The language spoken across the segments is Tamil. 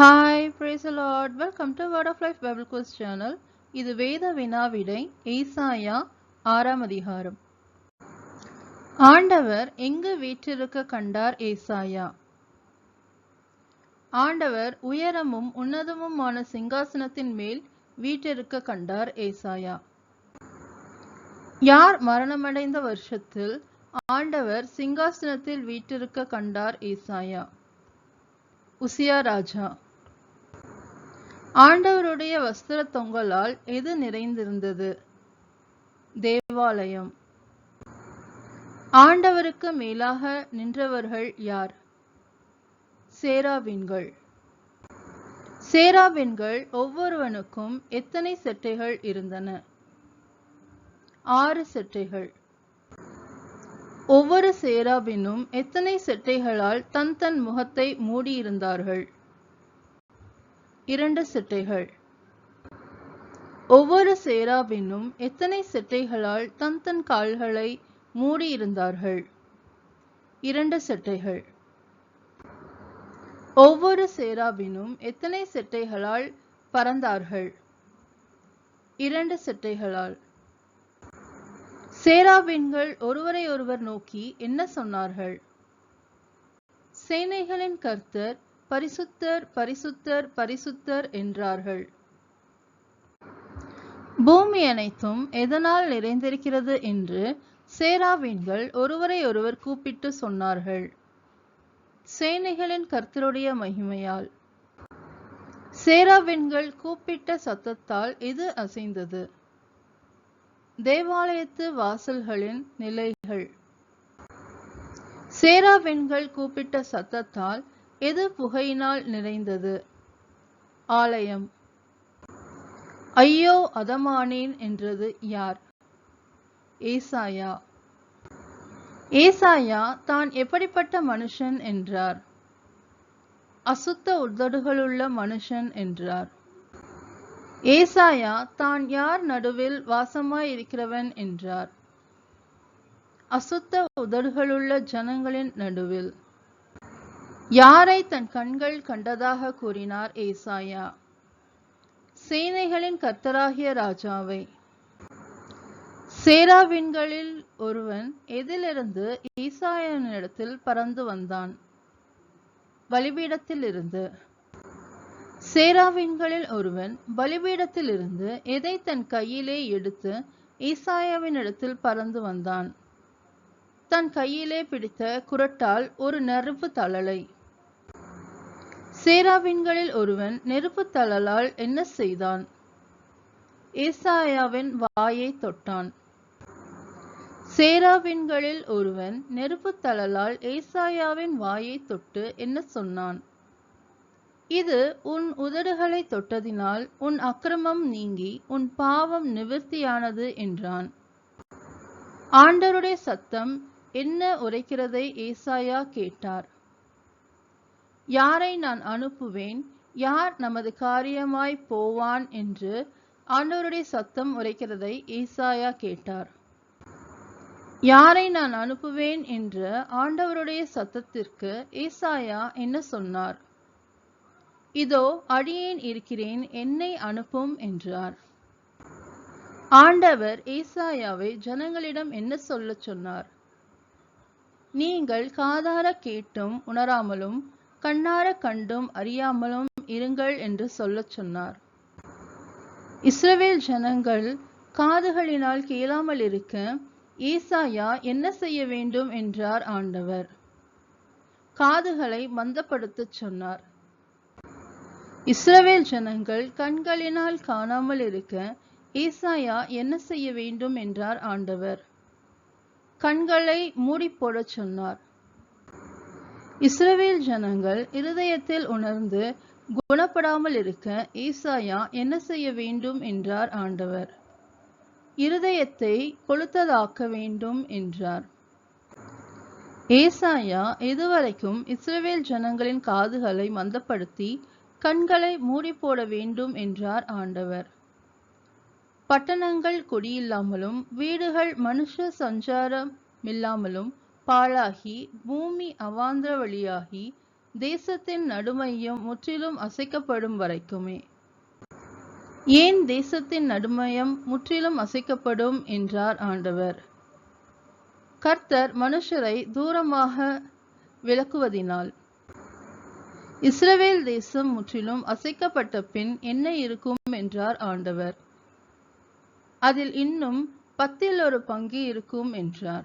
Hi praise Lord welcome to Word of Life Bible quiz channel இது வேத வினாவிடை ஏசாயா ஆறாம் அதிகாரம். ஆண்டவர் எங்கு வீற்றிருக்க கண்டார் ஏசாயா? ஆண்டவர் உயரமும் உன்னதமுமான சிங்காசனத்தின் மேல் வீற்றிருக்க கண்டார் ஏசாயா. யார் மரணமடைந்த வருஷத்தில் ஆண்டவர் சிங்காசனத்தில் வீற்றிருக்க கண்டார் ஏசாயா? உசியா ராஜா. ஆண்டவருடைய வஸ்திர தொங்கலால் எது நிறைந்திருந்தது? தேவாலயம். ஆண்டவருக்கு மேலாக நின்றவர்கள் யார்? சேராவின்கள். சேராவின்கள் ஒவ்வொருவனுக்கும் எத்தனை செட்டைகள் இருந்தன? ஆறு செட்டைகள். ஒவ்வொரு சேராவினும் எத்தனை செட்டைகளால் தன் தன் முகத்தை மூடியிருந்தார்கள்? இரண்டு சிட்டைகள். ஒவ்வொரு சேராவினும் எத்தனை சிட்டைகளால் தன் தன் கால்களை மூடியிருந்தார்கள்? இரண்டு சிட்டைகள். ஒவ்வொரு சேராவினும் எத்தனை சிட்டைகளால் பறந்தார்கள்? இரண்டு சிட்டைகளால். சேராவின்கள் ஒருவரை ஒருவர் நோக்கி என்ன சொன்னார்கள்? சேனைகளின் கர்த்தர் பரிசுத்தர் பரிசுத்தர் பரிசுத்தர் என்றார்கள். பூமி அனைத்தும் எதனால் நிறைந்திருக்கிறது என்று சேராவீன்கள் ஒருவரை ஒருவர் கூப்பிட்டு சொன்னார்கள். சேனைகளின் கர்த்தருடைய மகிமையால். சேராவின்கள் கூப்பிட்ட சத்தத்தால் இது அசைந்தது. தேவாலயத்து வாசல்களின் நிலைகள். சேராவின்கள் கூப்பிட்ட சத்தத்தால் எது புகையினால் நிறைந்தது? ஆலயம். ஐயோ அதமானேன் என்றது யார்? ஏசாயா. ஏசாயா தான் எப்படிப்பட்ட மனுஷன் என்றார்? அசுத்த உதடுகளுள்ள மனுஷன் என்றார். ஏசாயா தான் யார் நடுவில் வாசமாய் இருக்கிறவன் என்றார். அசுத்த உதடுகளுள்ள ஜனங்களின் நடுவில். யாரை தன் கண்கள் கண்டதாக கூறினார் ஏசாயா? சேனைகளின் கர்த்தராகிய ராஜாவை. சேராவின்களில் ஒருவன் எதிலிருந்து ஈசாயனிடத்தில் பறந்து வந்தான். பலிபீடத்தில் இருந்து சேராவின்களில் ஒருவன் பலிபீடத்திலிருந்து எதை தன் கையிலே எடுத்து ஈசாயாவினிடத்தில் பறந்து வந்தான். தன் கையிலே பிடித்த குரட்டால் ஒரு நெருப்பு தழலை. சேராவின்களில் ஒருவன் நெருப்பு தளலால் என்ன செய்தான்? ஏசாயாவின் வாயை தொட்டான். சேராவின்களில் ஒருவன் நெருப்பு தளலால் ஏசாயாவின் வாயை தொட்டு என்ன சொன்னான்? இது உன் உதடுகளை தொட்டதினால் உன் அக்கிரமம் நீங்கி உன் பாவம் நிவர்த்தியானது என்றான். ஆண்டருடைய சத்தம் என்ன உரைக்கிறதை ஏசாயா கேட்டார். யாரை நான் அனுப்புவேன்? யார் நமது காரியமாய் போவான் என்று ஆண்டவருடைய சத்தம் உரைக்கிறதை ஈசாயா கேட்டார். யாரை நான் அனுப்புவேன் என்ற ஆண்டவருடைய சத்தத்திற்கு ஈசாயா என்ன சொன்னார்? இதோ அடியேன் இருக்கிறேன் என்னை அனுப்பும் என்றார். ஆண்டவர் ஈசாயாவை ஜனங்களிடம் என்ன சொல்ல சொன்னார்? நீங்கள் காதார கேட்டும் உணராமலும் கண்ணார கண்டும் அறியாமலும் இருங்கள் என்று சொல்லச் சொன்னார். இஸ்ரவேல் ஜனங்கள் காதுகளினால் கேளாமல் இருக்க ஏசாயா என்ன செய்ய வேண்டும் என்றார் ஆண்டவர். காதுகளை மந்தப்படுத்தச் சொன்னார். இஸ்ரவேல் ஜனங்கள் கண்களினால் காணாமல் இருக்க ஏசாயா என்ன செய்ய வேண்டும் என்றார் ஆண்டவர். கண்களை மூடி போடச் சொன்னார். இஸ்ரவேல் ஜனங்கள் இருதயத்தில் உணர்ந்து குணப்படாமல் இருக்க ஈசாயா என்ன செய்ய வேண்டும் என்றார் ஆண்டவர். இருதயத்தை கொளுத்ததாக்க வேண்டும் என்றார். ஏசாயா இதுவரைக்கும் இஸ்ரவேல் ஜனங்களின் காதுகளை மந்தப்படுத்தி கண்களை மூடி போட வேண்டும் என்றார் ஆண்டவர். பட்டணங்கள் குடியில்லாமலும் வீடுகள் மனுஷ சஞ்சாரம் இல்லாமலும் பாழாகி பூமி அவாந்திர வழியாகி தேசத்தின் நடுமையம் முற்றிலும் அசைக்கப்படும் வரைக்குமே. ஏன் தேசத்தின் நடுமையம் முற்றிலும் அசைக்கப்படும்? என்றார் ஆண்டவர். கர்த்தர் மனுஷரை தூரமாக விளக்குவதினால். இஸ்ரவேல் தேசம் முற்றிலும் அசைக்கப்பட்ட பின் என்ன இருக்கும்? என்றார் ஆண்டவர். அதில் இன்னும் பத்தில் ஒரு பங்கு இருக்கும் என்றார்.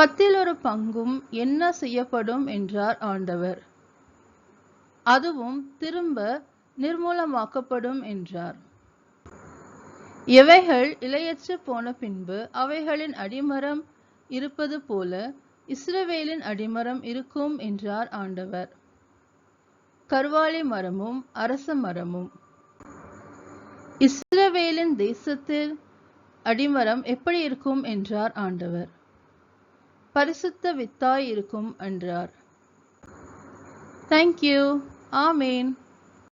பத்தில் ஒரு பங்கும் என்ன செய்யப்படும் என்றார் ஆண்டவர். அதுவும் திரும்ப நிர்மூலமாக்கப்படும் என்றார். எவைகள் இலையற்று போன பின்பு அவைகளின் அடிமரம் இருப்பது போல இஸ்ரவேலின் அடிமரம் இருக்கும் என்றார் ஆண்டவர். கர்வாலி மரமும் அரச மரமும். இஸ்ரவேலின் தேசத்தில் அடிமரம் எப்படி இருக்கும் என்றார் ஆண்டவர். பரிசுத்த வித்தாய் இருக்கும் என்றார். தேங்க்யூ ஆமேன்